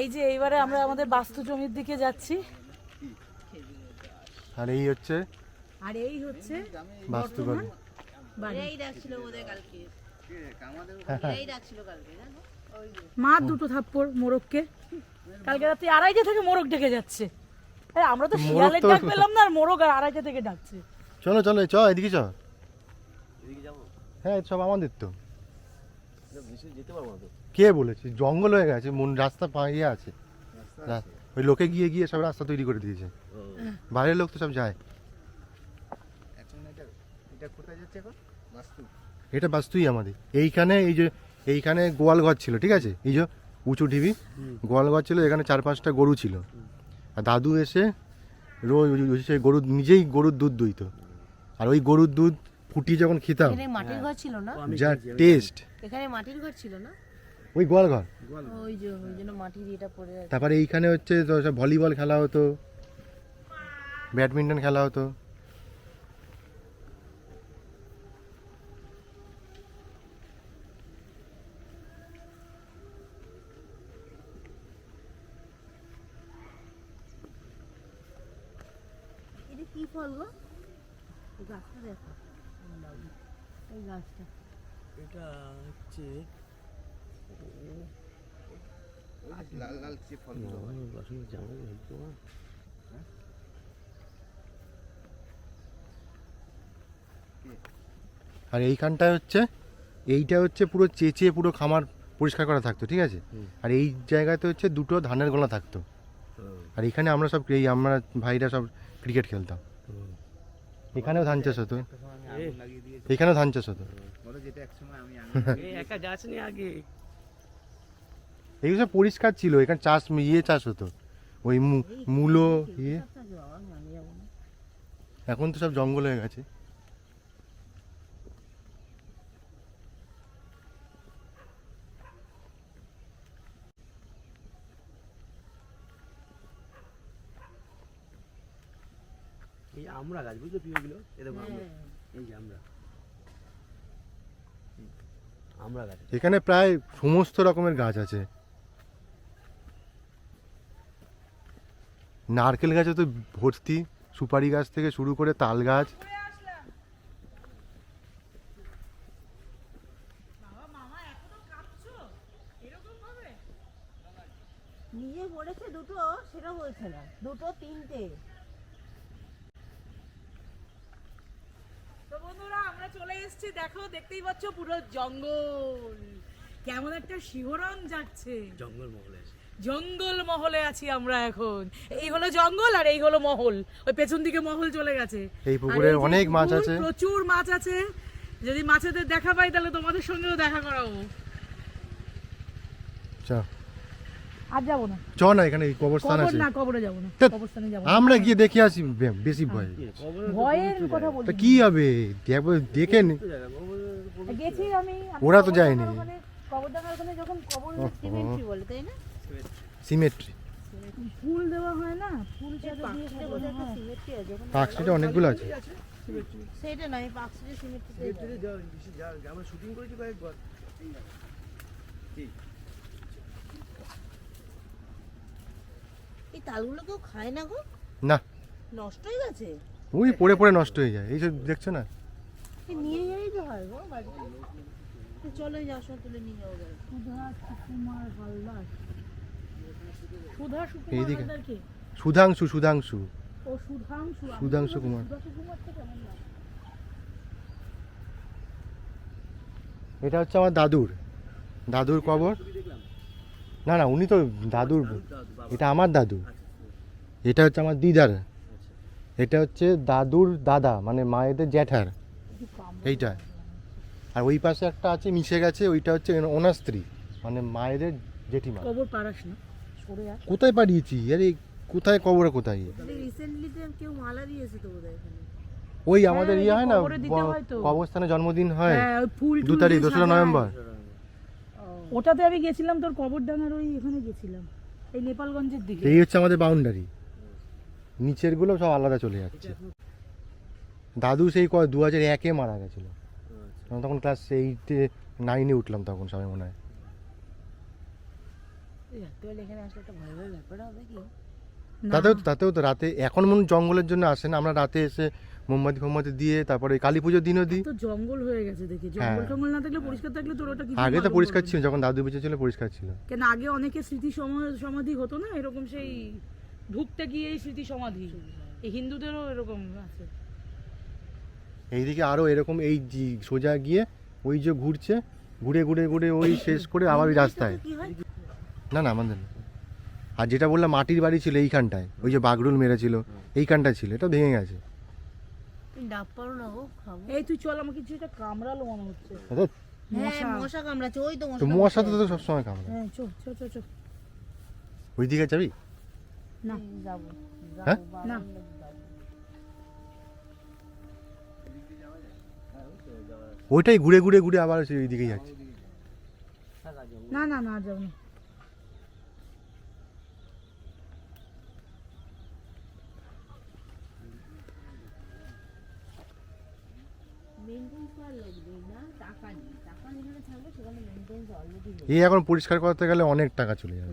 এই যে এইবারে আমরা আমাদের বাস্তু জমির দিকে যাচ্ছি। আর এই হচ্ছে আর এই হচ্ছে বাস্তুঘর। বাড়ি। এই ডাকছিল ওদের কালকে। এই ডাকছিল কালকে মা দুটো থাপ্পড় মোরগকে। কালকে রাত্রি আড়াইটে থেকে মোরগ ডেকে যাচ্ছে। আরে আমরা তো শিয়ালের ডাক পেলাম না আর মোরগ আর আড়াইটে থেকে ডাকছে। চলো চলো চ এদিকে চ। হ্যাঁ সব আমাদের তো? কে বলেছে? জঙ্গল হয়ে গেছে মন রাস্তা পাইয়ে আছে। ওই লোকে গিয়ে গিয়ে সব রাস্তা তৈরি করে দিয়েছে। বাইরের লোক তো সব যায়। এটা বাস্তুই আমাদের। এইখানে এই যে এইখানে গোয়াল ঘর ছিল ঠিক আছে? এই যে উঁচু ঢিবি গোয়াল ঘর ছিল এখানে চার পাঁচটা গরু ছিল। আর দাদু এসে রোজ সেই গরু নিজেই গরুর দুধ দুইতো। আর ওই গরুর দুধ ফুটিয়ে যখন খেতাম মাটির ঘর ছিল না? যা টেস্ট। এখানে মাটির ঘর ছিল না? ওই গোয়াল ঘর? ওই যে ওই জন্য মাটির এটা পড়ে আছে। তারপরে এইখানে হচ্ছে তো সব ভলিবল খেলা হতো। ব্যাডমিন্টন খেলা হতো। এটা কি ফল গো? গাছটা দেখো। এই গাছটা। এটা হচ্ছে লাল লাল যে ফলগুলো জামা হয়তো আর এইখানটায় হচ্ছে এইটা হচ্ছে পুরো চেঁচে পুরো খামার পরিষ্কার করা থাকতো ঠিক আছে? আর এই জায়গাতে হচ্ছে দুটো ধানের গোলা থাকতো। আর এখানে আমরা সব এই আমরা ভাইরা সব ক্রিকেট খেলতাম। এখানেও ধান চাষ হতো। এখানেও ধান চাষ হতো। যেটা একসময় আমি একা যাসনি আগে। এইগুলো সব পরিষ্কার ছিল এখানে চাষ ইয়ে চাষ হতো। ওই মূলো ইয়ে। এখন তো সব জঙ্গল হয়ে গেছে। এই আমরা গাছ বুঝলে পিওগুলো? এরকম আমরা। এই যে আমরা। আমরা গাছ। এখানে প্রায় সমস্ত রকমের গাছ আছে। নারকেল গাছে তো ভর্তি সুপারি গাছ থেকে শুরু করে তাল গাছ। নিজে পড়েছে দুটো সেটা বলছে না। দুটো তিনটে। তো বন্ধুরা আমরা চলে এসেছি দেখো দেখতেই পাচ্ছ পুরো জঙ্গল। কেমন একটা শিহরণ যাচ্ছে জঙ্গল মহলে আছে জঙ্গল মহলে আছি আমরা এখন। এই হলো জঙ্গল আর এই হলো মহল। ওই পেছন দিকে মহল চলে গেছে। এই পুকুরে অনেক মাছ আছে। প্রচুর মাছ আছে। যদি মাছেদের দেখা পাই তাহলে তোমাদের সঙ্গেও দেখা করাবো। চ। আর যাব না। চ না এখানে কবরস্থান কবর আছে। না কবরে যাব না। কবরস্থানে যাব আমরা গিয়ে দেখে আসি বেশি ভয়। ভয়ের কথা বলছি। তা কি হবে? দেখবো- দেখে নি। গেছি আমি। ওরা তো যায়নি। ওখানে- কবরডাঙ্গার ওখানে যখন কবর সিমেন্ট্রি বলে তাই না? সিমেট্রি ফুল দেওয়া হয় না? ফুল চাঁদা দিয়ে অনেকগুলো আছে। সেটা নয় সিমেন্ট্রি আমরা শুটিং করেছি কয়েকবার। এই তালগুলো কেউ খায় না গো? না। নষ্ট হয়ে গেছে? ওই পড়ে পড়ে নষ্ট হয়ে যায় এইসব দেখছ না? নিয়ে যাই তো হয় গো বাড়িতে। চলো যাওয়ার সময় তুলে নিয়ে বাড়িতে। সুধা এইদিকে। সুধাংশু সুধাংশু। ও সুধাংশু সুধাংশু কুমার। এটা হচ্ছে আমার দাদুর। দাদুর কবর? না না উনি তো দাদুর এটা আমার দাদু। এটা হচ্ছে আমার দিদার। এটা হচ্ছে দাদুর দাদা মানে মায়েদের জ্যাঠার। এইটা। আর ওই পাশে একটা আছে মিশে গেছে ওইটা হচ্ছে ওনার স্ত্রী মানে মায়েদের জেঠিমা। কবর পারাস না কোথায় পাঠিয়েছি? আরে কোথায় কবরে কোথায়? রিসেন্টলি তো কেউ মালা দিয়েছে তো বোধহয় এখানে। ওই আমাদের হ্যাঁ, ইয়ে হয় না? কবরে দিতে ব- হয় তো। কবরস্থানে জন্মদিন হয়। হ্যাঁ দু তারিখ দোসরা নভেম্বর। ওটাতে আমি গেছিলাম তোর কবরডাঙ্গার ওই এখানে গেছিলাম এই নেপালগঞ্জের দিকে। এই হচ্ছে আমাদের বাউন্ডারি নিচেরগুলো সব আলাদা চলে যাচ্ছে। দাদু সেই দু হাজার একে মারা গেছিল। আমি তখন ক্লাস এইটে নাইনে উঠলাম তখন সবাই মনে হয়। রাত্রিবেলা এখানে আসলে একটা ভয় ভয় ব্যাপার হবে কি? তাতেও তো তাতেও তো রাতে এখন মনে জঙ্গলের জন্য আসে না। আমরা রাতে এসে মোমবাতি ফোমবাতি দিয়ে তারপরে কালী পুজোর দিনও দিই। তো জঙ্গল হয়ে গেছে দেখি। জঙ্গল হ্যাঁ। টঙ্গল না থাকলে পরিষ্কার থাকলে তোর ওটা কিছু আগে তো পরিষ্কার ছিল যখন দাদু বেঁচে ছিল পরিষ্কার ছিল। কেন আগে অনেকে স্মৃতি সমাধি হতো না? এরকম সেই ঢুকতে গিয়ে স্মৃতি সমাধি। এই হিন্দুদেরও এরকম আছে। এইদিকে আরও এরকম এই সোজা গিয়ে ওই যে ঘুরছে ঘুরে ঘুরে ঘুরে ওই শেষ করে আবার ওই রাস্তায়। কি হয়? না না আমাদের না। আর যেটা বললাম মাটির বাড়ি ছিল এইখানটায়। ওই যে বাগরুল মেরেছিল এইখানটায় ছিল এটা ভেঙে গেছে। তুমি ডাব পারো না গো খাব। এই তুই চল আমাকে কিছু কামড়ালো মনে হচ্ছে। হ্যাঁ মশা কামড়াচ্ছে ওই তো তো মশা তো তো সবসময় কামড়ে হ্যাঁ চো চো চো চো ওই দিকে যাবি? না। যাব। হ্যাঁ? না। ওইটাই ঘুরে ঘুরে ঘুরে আবার সেই ওই দিকেই যাচ্ছে। না না না যাও না। এই এখন পরিষ্কার করতে গেলে অনেক টাকা চলে যাবে।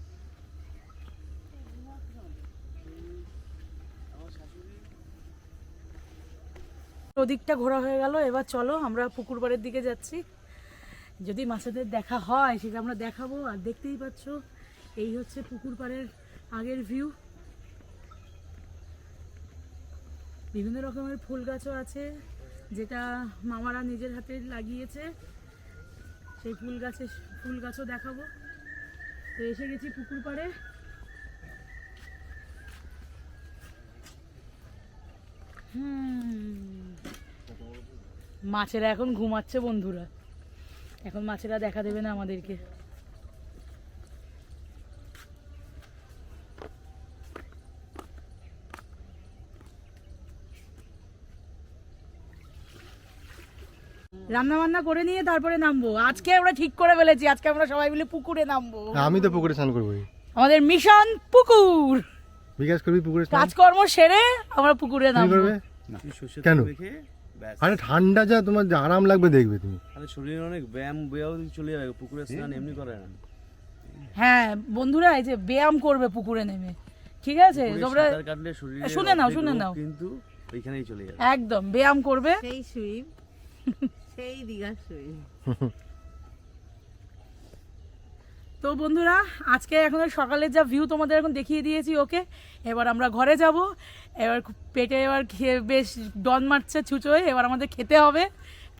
ওদিকটা ঘোরা হয়ে গেল, এবার চলো আমরা পুকুর পাড়ের দিকে যাচ্ছি। যদি মাছেদের দেখা হয়, সেটা আমরা দেখাবো। আর দেখতেই পাচ্ছ, এই হচ্ছে পুকুর পাড়ের আগের ভিউ বিভিন্ন রকমের ফুল গাছও আছে, যেটা মামারা নিজের হাতে লাগিয়েছে। সেই ফুল গাছে, ফুল গাছও দেখাবো। তো এসে গেছি পুকুর পাড়ে। মাছেরা এখন ঘুমাচ্ছে বন্ধুরা। এখন মাছেরা দেখা দেবে না আমাদেরকে। রান্না বান্না করে নিয়ে তারপরে নামবো। আজকে আমরা ঠিক করে ফেলেছি। আজকে আমরা সবাই মিলে পুকুরে নামবো। আমি তো পুকুরে স্নান করব আমাদের মিশন পুকুর। বিকাশ করবি পুকুরে কাজকর্ম সেরে আমরা পুকুরে নামবো। করবে কেন? আরে ঠান্ডা যা তোমার আরাম লাগবে দেখবে তুমি। তাহলে শরীরে অনেক ব্যায়াম ব্যায়াম চলে যাবে পুকুরে স্নান এমনি করে না। হ্যাঁ বন্ধুরা এই যে ব্যায়াম করবে পুকুরে নেমে ঠিক আছে? তোমরা শুনে নাও, শুনে নাও। কিন্তু ওইখানেই চলে যাবে। একদম ব্যায়াম করবে। সেই সুইম সেই দীঘার সুইম। তো বন্ধুরা, আজকে এখন সকালের যা ভিউ তোমাদের এখন দেখিয়ে দিয়েছি ওকে এবার আমরা ঘরে যাব। এবার পেটে এবার খেয়ে বেশ ডন মারছে ছুঁচোয়, এবার আমাদের খেতে হবে।